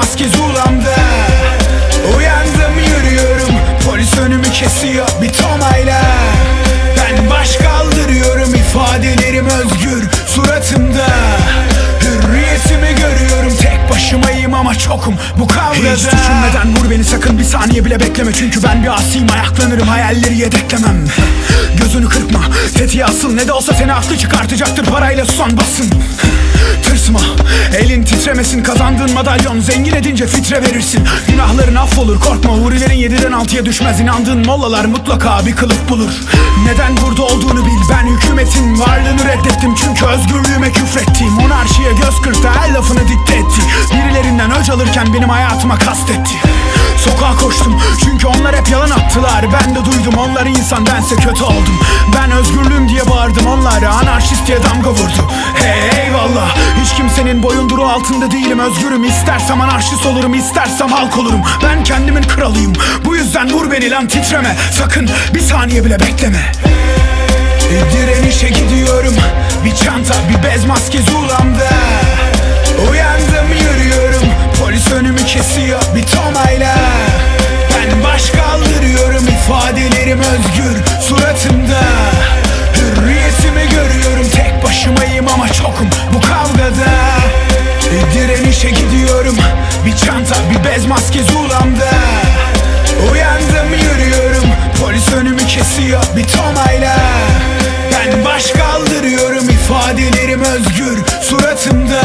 maske zulamda. Uyandım yürüyorum. Polis önümü kesiyor bir tomayla. Ben baş kaldırıyorum ifadelerim özgür suratımda. Hürriyetimi görüyorum tek başımayım ama çokum bu kavgada. Hiç düşünmeden vur beni sakın bir saniye bile bekleme. Çünkü ben bir asiyim ayaklanırım hayalleri yedeklemem. Gözünü kırpma tetiğe asıl. Ne de olsa seni haklı çıkartacaktır parayla susan basın Tırsma elin titremesin. Kazandığın madalyon Zengin edince fitre verirsin. Günahların affolur korkma. Hurilerin yediden altıya düşmez. İnandığın mollalar mutlaka bir kılıf bulur. Neden burada olduğunu bil. Ben hükümetin varlığını reddettim. Çünkü özgürlüğüme küfrettim Monarşiye göz kırptı her lafını dikte etti. Birilerinden öc alırken benim hayatıma kastetti Sokağa koştum çünkü onlar hep yalan attılar. Ben de duydum onlar insan. Bense kötü oldum. Ben özgürlüğüm diye bağırdım. Onlar anarşist diye damga vurdu. Hey eyvallah. Hiç kimsenin boyunduruğu altında değilim. Özgürüm. İstersem anarşist olurum istersem halk olurum. Ben kendimin kralıyım. Bu yüzden vur beni lan titreme. Sakın bir saniye bile bekleme. Direnişe gidiyorum. Bir çanta bir bez maske bir tomayla. Ben baş kaldırıyorum ifadelerim özgür suratımda.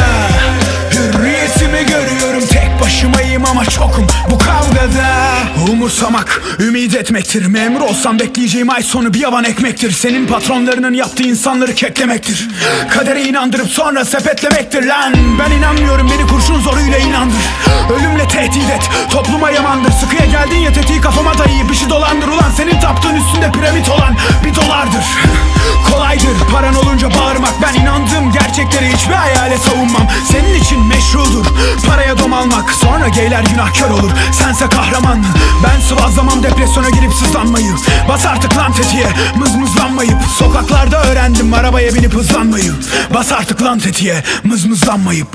Hürriyetimi görüyorum tek başımayım ama çokum bu kavgada. Umursamak ümit etmektir. Memur olsam bekleyeceğim ay sonu bir yavan ekmektir. Senin patronlarının yaptığı insanları keklemektir. Kadere inandırıp sonra sepetlemektir lan. Ben inanmıyorum beni kurşun zoruyla inandır. Ölümle tehdit et topluma yamandır. Sıkıya geldin ya tetiği kafama dayayıp işi dolandır. Ulan senin taptığın üstünde piramit olan bir dolardır. Kolaydır. Paran olunca bağırmak. Ben inandığım gerçekleri hiçbir hayale savunmam. Senin için meşrudur. Paraya dom almak. Sonra geyler günahkar olur. Sense kahraman. Ben sıvazlamam depresyona girip sızlanmayı. Bas artık lan tetiğe mızmızlanmayıp Sokaklarda öğrendim arabaya binip hızlanmayı. Bas artık lan tetiğe mızmızlanmayıp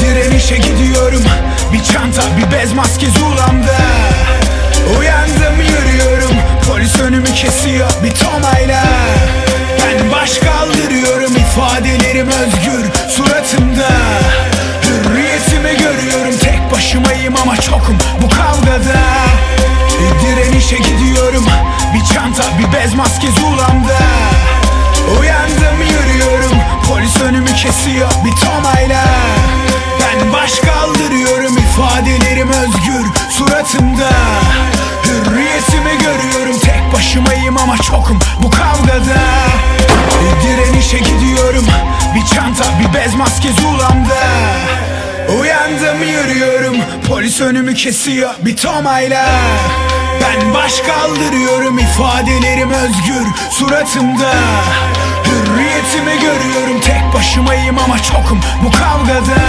Direnişe gidiyorum. Bir çanta bir bez maske zulamda Uyandım yürüyorum. Polis önümü kesiyor bir tomayla Ben baş kaldırıyorum ifadelerim özgür suratımda. Hürriyetimi görüyorum tek başımayım ama çokum bu kavgada. Direnişe gidiyorum Bir çanta bir bez maske zulamda. Uyandım yürüyorum. Polis önümü kesiyor bir tomayla Ben baş kaldırıyorum ifadelerim özgür suratımda çokum bu kavgada. Direnişe gidiyorum Bir çanta bir bez maske zulamda. Uyandım yürüyorum Polis önümü kesiyor bir tomayla. Ben baş kaldırıyorum ifadelerim özgür suratımda. Hürriyetimi görüyorum tek başımayım ama çokum bu kavgada